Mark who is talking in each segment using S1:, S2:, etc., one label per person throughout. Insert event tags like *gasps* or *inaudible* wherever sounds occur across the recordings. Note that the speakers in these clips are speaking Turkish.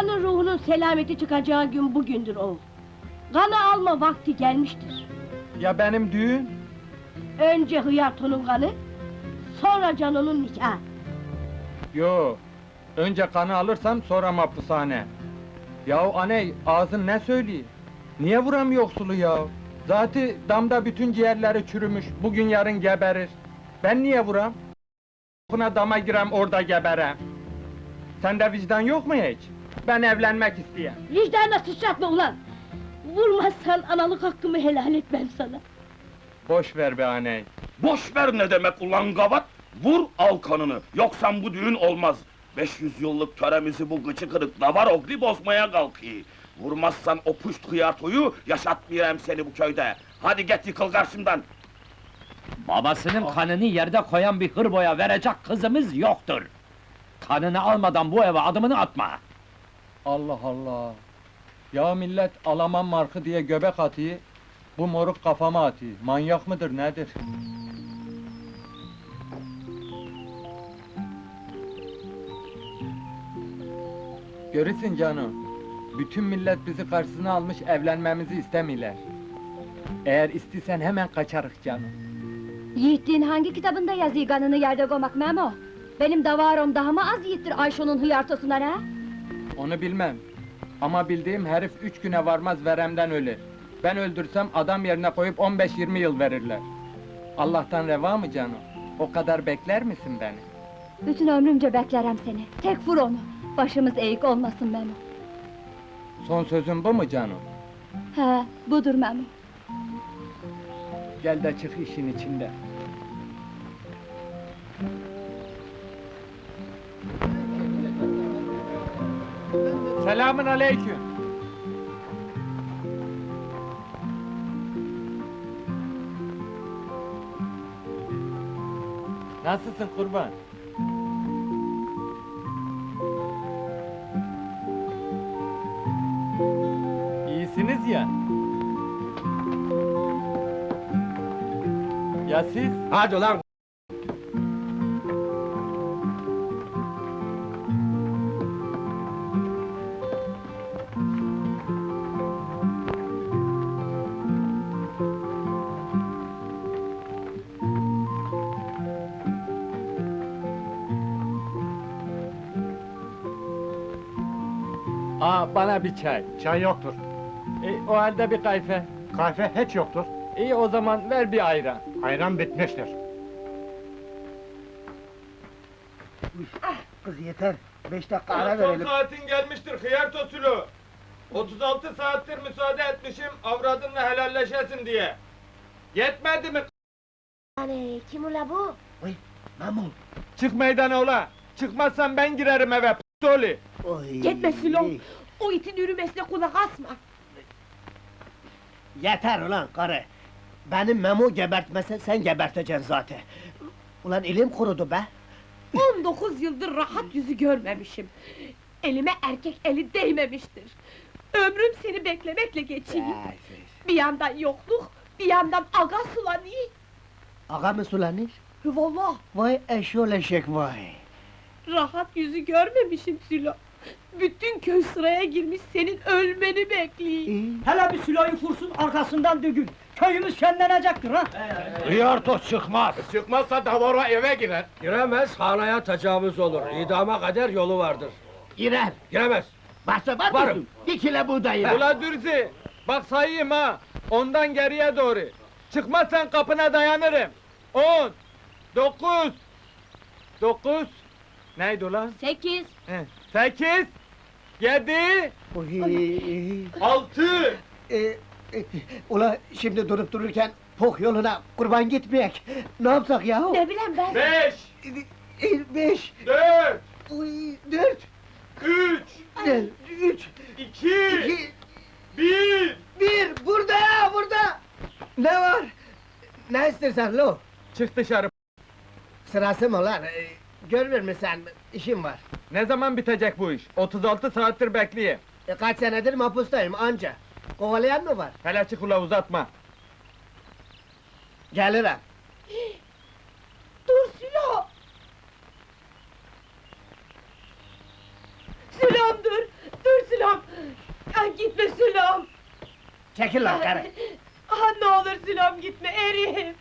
S1: Babanın ruhunun selameti çıkacağı gün bugündür oğul. Kanı alma vakti gelmiştir.
S2: Ya benim düğün?
S1: Önce Hıyarto'nun kanı, sonra Cano'nun nikahı.
S2: Yo. Önce kanı alırsam sonra mahpushane. Yahu aney ağzın ne söylüyor? Niye vuram yoksulu ya? Zaten damda bütün ciğerleri çürümüş, bugün yarın geberir. Ben niye vuram? Buna dama girem orada geberem. Sende vicdan yok mu hiç? Ben evlenmek isteyen.
S1: Vicdanına sıçratma ulan! Vurmazsan analık hakkımı helal etmem sana.
S2: Boş ver be aney.
S3: Boş ver ne demek ulan gavat? Vur al kanını, yoksa bu düğün olmaz. 500 yıllık töremizi bu gıçı kırık davar ogli bozmaya kalkıyor. Vurmazsan o puşt hıyartoyu yaşatmayayım seni bu köyde. Hadi git yıkıl karşımdan.
S4: Babasının kanını yerde koyan bir hırboya verecek kızımız yoktur. Kanını almadan bu eve adımını atma.
S2: Allah Allah! Ya millet Alaman markı diye göbek atıyor, bu moruk kafama atıyor. Manyak mıdır nedir? Görürsün canım, bütün millet bizi karşısına almış evlenmemizi istemiyorlar. Eğer istisen hemen kaçarık canım.
S5: Yiğitliğin hangi kitabında yazıyor kanını yerde koymak Memo? Benim davarom daha mı az yiğittir Ayşo'nun hıyartosundan ha?
S2: Onu bilmem. Ama bildiğim herif üç güne varmaz veremden ölür. Ben öldürsem adam yerine koyup 15-20 yıl verirler. Allah'tan reva mı canım? O kadar bekler misin beni?
S5: Bütün ömrümce beklerim seni. Tek vur onu. Başımız eğik olmasın Memo.
S2: Son sözün bu mu canım?
S5: He, budur Memo.
S2: Gel de çık işin içinde. Selamın aleyküm. Nasılsın kurban? İyisiniz ya. Ya siz?
S3: Hadi ulan!
S2: Aa bana bir çay.
S6: Çay yoktur.
S2: E, o halde bir kayfe.
S6: Kahve hiç yoktur.
S2: İyi o zaman ver bir ayran.
S6: Ayran bitmiştir.
S7: Kız yeter. Beş dakika ara verelim.
S2: saatin gelmiştir hıyar tosulu. 36 saattir müsaade etmişim avradınla helalleşesin diye. Yetmedi mi?
S1: Yani kim ula bu?
S7: Oy, Memo.
S2: Çık meydana ola. Çıkmazsan ben girerim eve p***oli.
S7: Oy.
S1: Gitme Sülom! O itin yürümesine kulak asma!
S7: Yeter ulan karı. Benim Memo gebertmese sen geberteceksin zaten. Ulan elim kurudu be.
S1: 19 yıldır rahat yüzü görmemişim. Elime erkek eli değmemiştir. Ömrüm seni beklemekle geçiyor. Bir yandan yokluk, bir yandan aga sulanıyor.
S7: Ağa mı sulanır?
S1: Vallahi
S7: Vay eşek vay.
S1: rahat yüzü görmemişim Sülo. Bütün köy sıraya girmiş senin ölmeni bekliyor.
S8: Hele bir silahı vursun arkasından dügün. Köyümüz şenlenecektir ha.
S3: Hıyarto çıkmaz!
S2: Çıkmazsa davara eve girer.
S9: Giremez, hanaya tecavüz olur. İdama kadar yolu vardır.
S7: Girer.
S9: Giremez.
S7: Başta var
S9: Varım.
S7: mısın? Bir kilo buğdayı.
S2: Ula Dürzi, bak sayayım ha. Ondan geriye doğru. Çıkmazsan kapına dayanırım. On, dokuz, dokuz, neydi ulan?
S1: Sekiz,
S2: He, Sekiz, yedi,
S7: Oy.
S2: altı,
S7: Ee, e, ula şimdi durup dururken pok yoluna kurban gitmeyek. Ne yapsak ya?
S1: ne bileyim ben?
S2: beş,
S7: Ee, Beş.
S2: dört,
S7: Oy, dört.
S2: üç,
S7: Gel, Üç.
S2: iki,
S7: iki,
S2: bir.
S7: Bir. Burada ya burada. Ne var? Ne istersen lo?
S2: Çık dışarı.
S7: Sırası mı lan? Ee, Görmür mü sen? İşim var.
S2: Ne zaman bitecek bu iş? 36 saattir bekleyeyim.
S7: E, kaç senedir mahpustayım anca. Kovalayan mı var?
S2: Hele çık ula uzatma.
S7: Gelirim. *gasps*
S1: Dur Sülo! Sülom dur! Dur Sülom! Gitme Sülom!
S7: Çekil lan karı! *laughs*
S1: Ah ne olur Sülom gitme erim!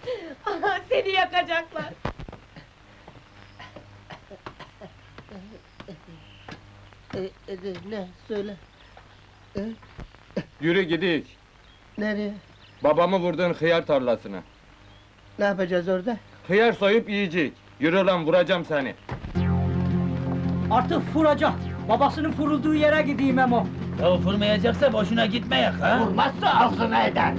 S1: Ah, *laughs* seni yakacaklar!
S7: E, e, ne söyle.
S2: Yürü gidik.
S7: Nereye?
S2: Babamı vurduğun hıyar tarlasına.
S7: Ne yapacağız orada?
S2: Hıyar soyup yiyecek. Yürü lan vuracağım seni.
S8: Artık vuracak. Babasının vurulduğu yere gideyim Memo.
S4: Ya vurmayacaksa boşuna gitmeyek ha?
S7: Vurmazsa ağzına eder.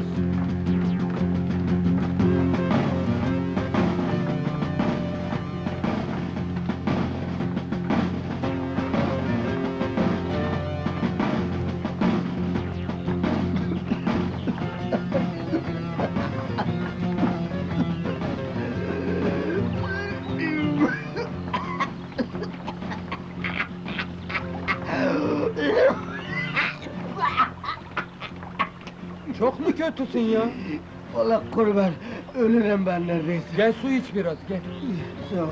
S2: Kötüsün ya?
S7: Allah kurban, ölürüm ben neredeyse.
S2: Gel su iç biraz gel.
S7: Sağ ol.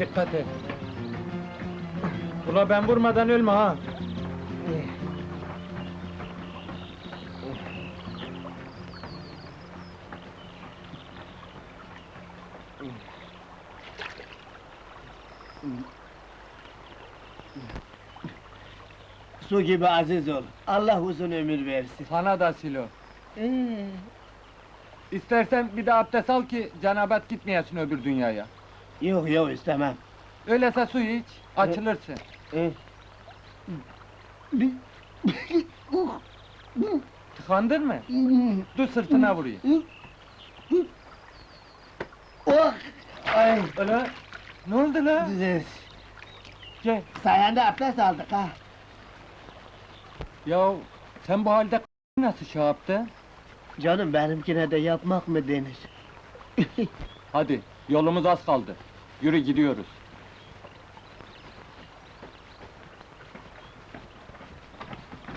S2: Dikkat et. Ula ben vurmadan ölme ha.
S7: Su gibi aziz ol. Allah uzun ömür versin.
S2: Sana da silo.
S7: Ee,
S2: İstersen bir de abdest al ki cenabet gitmeyesin öbür dünyaya.
S7: yok yok istemem.
S2: Öyleyse su iç, açılırsın.
S7: Ee,
S2: Tıkandın mı? Dur sırtına vurayım.
S7: oh! Ay!
S2: Öyle. Ne oldu la? Gel.
S7: Sayende abdest aldık ha.
S2: Ya sen bu halde nasıl şey yaptın?
S7: Canım benimkine de yapmak mı denir? *laughs*
S2: Hadi, yolumuz az kaldı. Yürü gidiyoruz.